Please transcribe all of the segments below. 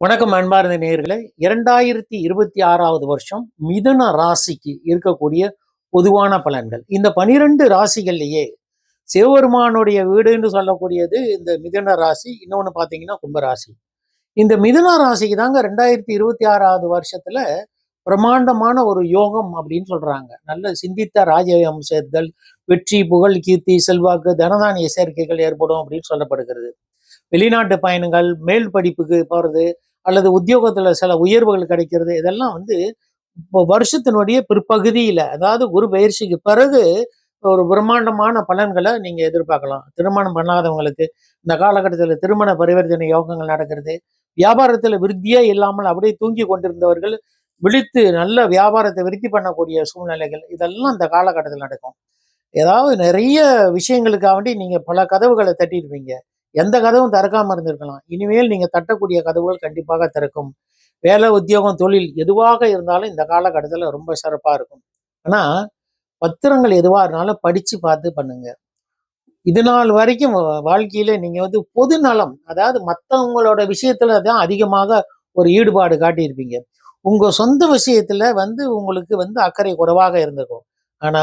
வணக்கம் அன்பார்ந்த நேர்களை இரண்டாயிரத்தி இருபத்தி ஆறாவது வருஷம் மிதுன ராசிக்கு இருக்கக்கூடிய பொதுவான பலன்கள். இந்த பனிரெண்டு ராசிகள்லயே சிவபெருமானுடைய வீடுன்னு சொல்லக்கூடியது இந்த மிதன ராசி இன்னொன்று பார்த்தீங்கன்னா கும்பராசி. இந்த மிதுன ராசிக்கு தாங்க ரெண்டாயிரத்தி இருபத்தி ஆறாவது வருஷத்துல பிரம்மாண்டமான ஒரு யோகம் அப்படின்னு சொல்றாங்க. நல்ல சிந்தித்த ராஜவம்சங்கள் வெற்றி புகழ் கீர்த்தி செல்வாக்கு தனதானிய சேர்க்கைகள் ஏற்படும் அப்படின்னு சொல்லப்படுகிறது. வெளிநாட்டு பயணங்கள் மேல் படிப்புக்கு போகிறது அல்லது உத்தியோகத்துல சில உயர்வுகள் கிடைக்கிறது இதெல்லாம் வந்து இப்போ வருஷத்தினுடைய பிற்பகுதியில அதாவது குரு பயிற்சிக்கு பிறகு ஒரு பிரம்மாண்டமான பலன்களை நீங்க எதிர்பார்க்கலாம். திருமணம் பண்ணாதவங்களுக்கு இந்த காலகட்டத்தில் திருமண பரிவர்த்தனை யோகங்கள் நடக்கிறது வியாபாரத்துல விருத்தியே இல்லாமல் அப்படியே தூங்கி கொண்டிருந்தவர்கள் விழித்து நல்ல வியாபாரத்தை விருத்தி பண்ணக்கூடிய சூழ்நிலைகள் இதெல்லாம் இந்த காலகட்டத்தில் நடக்கும். ஏதாவது நிறைய விஷயங்களுக்காக வேண்டி நீங்க பல கதவுகளை தட்டியிருப்பீங்க. எந்த கதவும் திறக்காம இருந்திருக்கலாம். இனிமேல் நீங்க தட்டக்கூடிய கதவுகள் கண்டிப்பாக திறக்கும். வேலை உத்தியோகம் தொழில் எதுவாக இருந்தாலும் இந்த காலகட்டத்தில் ரொம்ப சிறப்பா இருக்கும். ஆனா பத்திரங்கள் எதுவாக இருந்தாலும் படிச்சு பார்த்து பண்ணுங்க. இது நாள் வரைக்கும் வாழ்க்கையில் நீங்கள் நீங்க வந்து பொது நலம் அதாவது மற்றவங்களோட விஷயத்துல தான் அதிகமாக ஒரு ஈடுபாடு காட்டியிருப்பீங்க. உங்க சொந்த விஷயத்துல வந்து உங்களுக்கு வந்து அக்கறை குறைவாக இருந்திருக்கும். ஆனா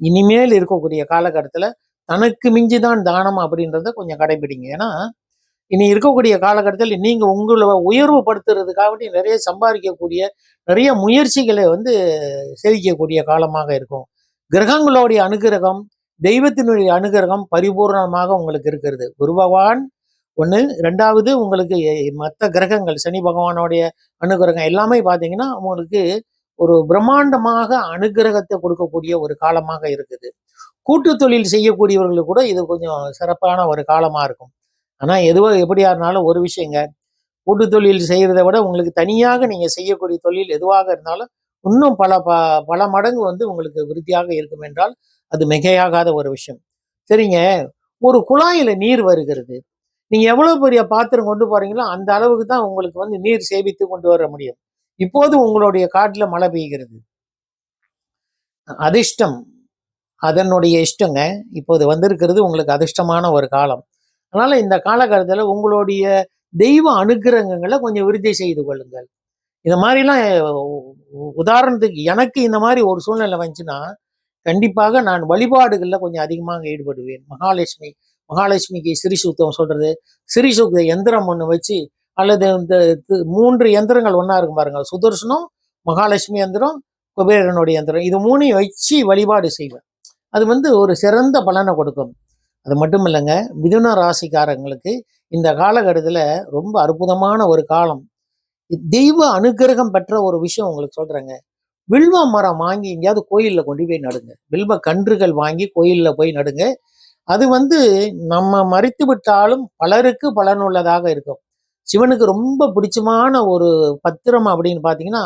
இனிமேல் இருக்கக்கூடிய காலகட்டத்துல தனக்கு மிஞ்சிதான் தானம் அப்படின்றத கொஞ்சம் கடைபிடிங்க. ஏன்னா இனி இருக்கக்கூடிய காலகட்டத்தில் நீங்க உங்களை உயர்வு படுத்துறதுக்காக நிறைய சம்பாதிக்கக்கூடிய நிறைய முயற்சிகளை வந்து செதிக்கக்கூடிய காலமாக இருக்கும். கிரகங்களுடைய அனுகிரகம் தெய்வத்தினுடைய அனுகிரகம் பரிபூர்ணமாக உங்களுக்கு இருக்கிறது. குரு பகவான் ஒன்று ரெண்டாவது உங்களுக்கு மற்ற கிரகங்கள் சனி பகவானுடைய அனுகிரகம் எல்லாமே பார்த்தீங்கன்னா உங்களுக்கு ஒரு பிரம்மாண்டமாக அனுகிரகத்தை கொடுக்கக்கூடிய ஒரு காலமாக இருக்குது. கூட்டு தொழில் செய்யக்கூடியவர்களுக்கு கூட இது கொஞ்சம் சிறப்பான ஒரு காலமாக இருக்கும். ஆனால் எதுவோ எப்படியா இருந்தாலும் ஒரு விஷயங்க கூட்டு தொழில் செய்கிறத விட உங்களுக்கு தனியாக நீங்கள் செய்யக்கூடிய தொழில் எதுவாக இருந்தாலும் இன்னும் பல ப பல மடங்கு வந்து உங்களுக்கு விருத்தியாக இருக்கும் என்றால் அது மிகையாகாத ஒரு விஷயம். சரிங்க. ஒரு குழாயில நீர் வருகிறது. நீங்க எவ்வளவு பெரிய பாத்திரம் கொண்டு போறீங்களோ அந்த அளவுக்கு தான் உங்களுக்கு வந்து நீர் சேமித்து கொண்டு வர முடியும். இப்போது உங்களுடைய காட்டில் மழை பெய்கிறது. அதிர்ஷ்டம். அதனுடைய இஷ்டங்க. இப்போது வந்திருக்கிறது உங்களுக்கு அதிர்ஷ்டமான ஒரு காலம். அதனால இந்த காலகட்டத்தில் உங்களுடைய தெய்வ அனுகிரகங்களை கொஞ்சம் விருத்தி செய்து கொள்ளுங்கள். இந்த மாதிரிலாம் உதாரணத்துக்கு எனக்கு இந்த மாதிரி ஒரு சூழ்நிலை வந்துச்சுன்னா கண்டிப்பாக நான் வழிபாடுகளில் கொஞ்சம் அதிகமாக ஈடுபடுவேன். மகாலட்சுமி மகாலட்சுமிக்கு சிறி சுத்தம் சொல்றது. சிறி சுத்த எந்திரம் ஒன்று வச்சு அல்லது இந்த மூன்று எந்திரங்கள் ஒன்றா இருக்கும் பாருங்க சுதர்சனம் மகாலட்சுமி எந்திரம் குபேரனுடைய எந்திரம். இது மூணையும் வச்சு வழிபாடு செய்வேன் அது வந்து ஒரு சிறந்த பலனை கொடுக்கும். அது மட்டும் இல்லைங்க மிதுன ராசிக்காரங்களுக்கு இந்த காலகட்டத்தில் ரொம்ப அற்புதமான ஒரு காலம். தெய்வ அனுக்கிரகம் பெற்ற ஒரு விஷயம் உங்களுக்கு சொல்கிறேங்க வில்வ மரம் வாங்கி எங்கேயாவது கோயிலில் கொண்டு போய் நடுங்க. வில்வ கன்றுகள் வாங்கி கோயிலில் போய் நடுங்க. அது வந்து நம்ம மறித்து விட்டாலும் பலருக்கு பலனுள்ளதாக இருக்கும். சிவனுக்கு ரொம்ப பிடிச்சமான ஒரு பத்திரம் அப்படின்னு பார்த்தீங்கன்னா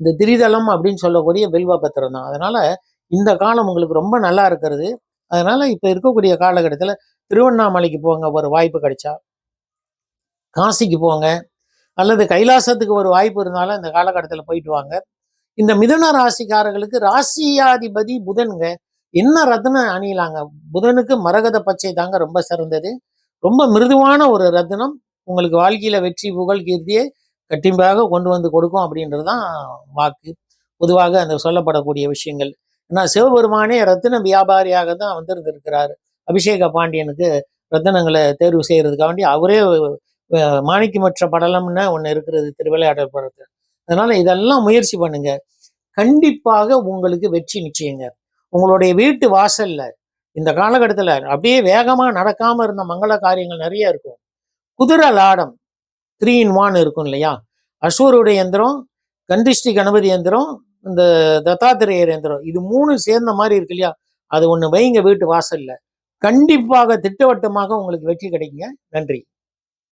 இந்த திரிதலம் அப்படின்னு சொல்லக்கூடிய வில்வ பத்திரம் தான். அதனால இந்த காலம் உங்களுக்கு ரொம்ப நல்லா இருக்கிறது. அதனால இப்போ இருக்கக்கூடிய காலகட்டத்தில் திருவண்ணாமலைக்கு போங்க ஒரு வாய்ப்பு கிடைச்சா. காசிக்கு போங்க. அல்லது கைலாசத்துக்கு ஒரு வாய்ப்பு இருந்தாலும் இந்த காலகட்டத்தில் போயிட்டு வாங்க. இந்த மிதன ராசிக்காரர்களுக்கு ராசியாதிபதி புதனுங்க. என்ன ரத்னம் அணியலாங்க? புதனுக்கு மரகத பச்சை தாங்க ரொம்ப சிறந்தது. ரொம்ப மிருதுவான ஒரு ரத்னம். உங்களுக்கு வாழ்க்கையில வெற்றி புகழ் கீர்த்தியை கட்டிம்பாக கொண்டு வந்து கொடுக்கும் அப்படின்றது தான் வாக்கு. பொதுவாக அந்த சொல்லப்படக்கூடிய விஷயங்கள். ஏன்னா சிவபெருமானே ரத்தின வியாபாரியாக தான் வந்திருந்திருக்கிறாரு. அபிஷேக பாண்டியனுக்கு ரத்தினங்களை தேர்வு செய்யறதுக்காக வேண்டி அவரே மாணிக்கமற்ற படலம்னு ஒன்று இருக்கிறது திருவிளையாடல் படத்தில். அதனால இதெல்லாம் முயற்சி பண்ணுங்க. கண்டிப்பாக உங்களுக்கு வெற்றி நிச்சயங்க. உங்களுடைய வீட்டு வாசல்ல இந்த காலகட்டத்தில் அப்படியே வேகமாக நடக்காமல் இருந்த மங்கள காரியங்கள் நிறைய இருக்கும். குதிரை லாடம் த்ரீ இன் ஒன் இருக்கும் இல்லையா? அசூருடைய எந்திரம் கந்திஷ்டி கணபதி எந்திரம் இந்த தத்தாத்திரேயர் எந்திரம். இது மூணு சேர்ந்த மாதிரி இருக்கு இல்லையா? அது ஒன்று வைங்க வீட்டு வாசல்ல. கண்டிப்பாக திட்டவட்டமாக உங்களுக்கு வெற்றி கிடைக்குங்க. நன்றி.